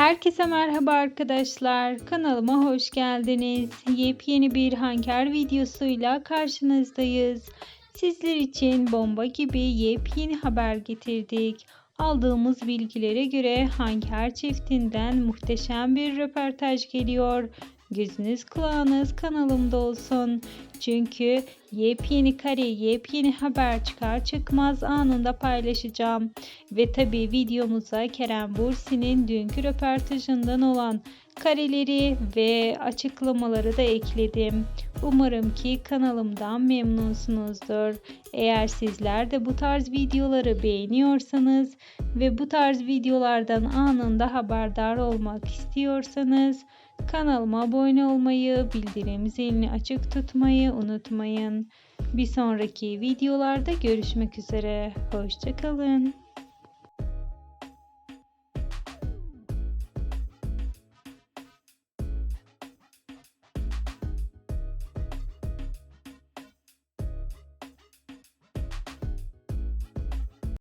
Herkese merhaba arkadaşlar. Kanalıma hoş geldiniz. Yepyeni bir hanker videosuyla karşınızdayız. Sizler için bomba gibi yepyeni haber getirdik. Aldığımız bilgilere göre hanker çiftinden muhteşem bir röportaj geliyor. Gözünüz kulağınız kanalımda olsun. Çünkü yepyeni kare, yepyeni haber çıkar çıkmaz anında paylaşacağım. Ve tabi videomuza Kerem Bursi'nin dünkü röportajından olan kareleri ve açıklamaları da ekledim. Umarım ki kanalımdan memnunsunuzdur. Eğer sizler de bu tarz videoları beğeniyorsanız ve bu tarz videolardan anında haberdar olmak istiyorsanız Kanalıma abone olmayı, bildirim zilini açık tutmayı unutmayın. Bir sonraki videolarda görüşmek üzere. Hoşçakalın.